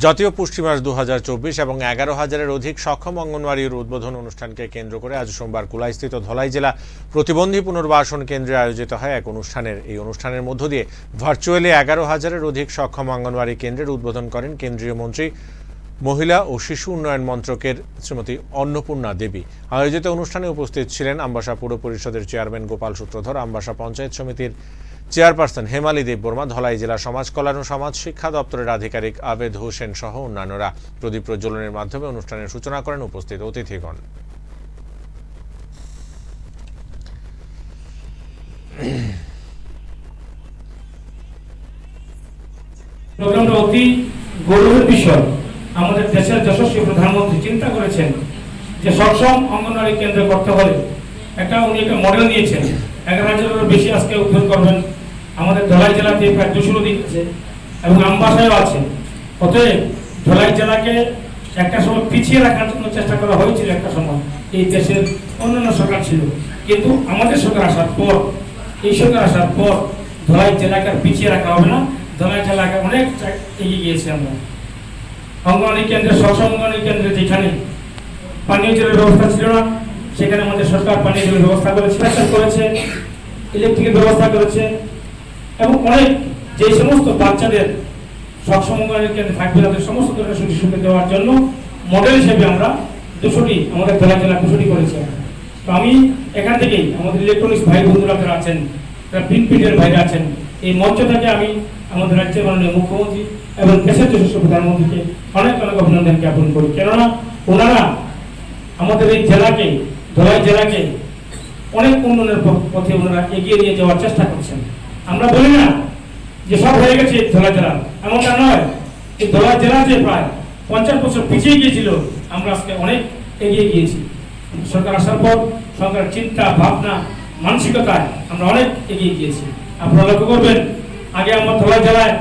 জাতীয় পুষ্টি মাস দু হাজার চব্বিশ এবং এগারো হাজারের অধিক সক্ষম অঙ্গনওয়াড়ির উদ্বোধন অনুষ্ঠানকে কেন্দ্র করে আজ সোমবার কুলাইস্থিত ধলাই জেলা প্রতিবন্ধী পুনর্বাসন কেন্দ্রে আয়োজিত হয় এক অনুষ্ঠানের। এই অনুষ্ঠানের মধ্য দিয়ে ভার্চুয়ালি এগারো হাজারের অধিক সক্ষম অঙ্গনওয়াড়ি কেন্দ্রের উদ্বোধন করেন কেন্দ্রীয় মন্ত্রী, মহিলা ও শিশু উন্নয়ন মন্ত্রকের শ্রীমতী অন্নপূর্ণা দেবী। আয়োজিত অনুষ্ঠানে উপস্থিত ছিলেন আমবাসা পুর পরিষদের চেয়ারম্যান গোপাল সূত্রধর, আমবাসা পঞ্চায়েত সমিতির চেয়ারপারসন হেমালি দেববর্মা ধলাই জেলা সমাজ কল্যাণ ও সমাজ শিক্ষা দপ্তরের আধিকারিক আবেদ হোসেন সহ অন্যান্যরা প্রদীপ প্রজ্বলনের মাধ্যমে অনুষ্ঠানের সূচনা করেন উপস্থিত অতিথিগণ। অতি গৌরবের বিষয়। আমাদের দেশের যশস্বী প্রধানমন্ত্রী চিন্তা করেছেন যে সক্ষম অঙ্গনওয়াড়ি কেন্দ্র করতে হলে একটা উনি একটা মডেল নিয়েছেন। এগারো হাজারেরও বেশি আজকে উদ্ধার করবেন আমাদের ধলাই জেলাতে প্রায় দুশো দিক আছে এবং আমবাসায়ও আছে। অতএব ধলাই জেলাকে একটা সময় পিছিয়ে রাখার জন্য চেষ্টা করা হয়েছিল একটা সময়। এই দেশের অন্যান্য সরকার ছিল। কিন্তু আমাদের সরকার আসার পর, এই সরকার আসার পর ধলাই জেলাকে পিছিয়ে রাখা হবে না। ধলাই জেলাকে অনেক এগিয়ে গিয়েছি আমরা। অঙ্গনওয়াড়ি কেন্দ্রে সবসময় অঙ্গনওয়াড়ি কেন্দ্রে যেখানে পানীয় জলের ব্যবস্থা ছিল না, সেখানে আমাদের সরকার পানীয় জলের ব্যবস্থা করেছে করেছে, ইলেকট্রিকের ব্যবস্থা করেছে। এবং অনেক যে সমস্ত বাচ্চাদের সবসময় থাকবে তাদের সমস্ত ধরনের সুযোগ সুবিধা দেওয়ার জন্য মডেল হিসেবে আমরা দুশোটি, আমাদের জেলা জেলা দুশোটি করেছি। তো আমি এখান থেকেই আমাদের ইলেকট্রনিক্স ভাই বন্ধুরা যারা আছেন যারা প্রিন্ট মিডিয়ার ভাইরা আছেন, এই মঞ্চ থেকে আমি আমাদের রাজ্যের মাননীয় মুখ্যমন্ত্রী এবং দেশের যশস্বী প্রধানমন্ত্রীকে অনেক অনেক অভিনন্দন জ্ঞাপন করি। কেননা ওনারা আমাদের এই জেলাকে, ধলাই জেলাকে অনেক উন্নয়নের পথে ওনারা এগিয়ে নিয়ে যাওয়ার চেষ্টা করছেন। আমরা বলি না যে সব হয়ে গেছে ধলা জেলা। এমনটা নয় এই ধলা জেলা যে প্রায় পঞ্চাশ বছর পিছিয়ে গিয়েছিল, আমরা আজকে অনেক এগিয়ে গিয়েছি। সরকার আসার পর সরকারের চিন্তা, ভাবনা, মানসিকতায় আমরা অনেক এগিয়ে গিয়েছি। আপনারা লক্ষ্য করবেন, আগে আমরা ধলা জেলায়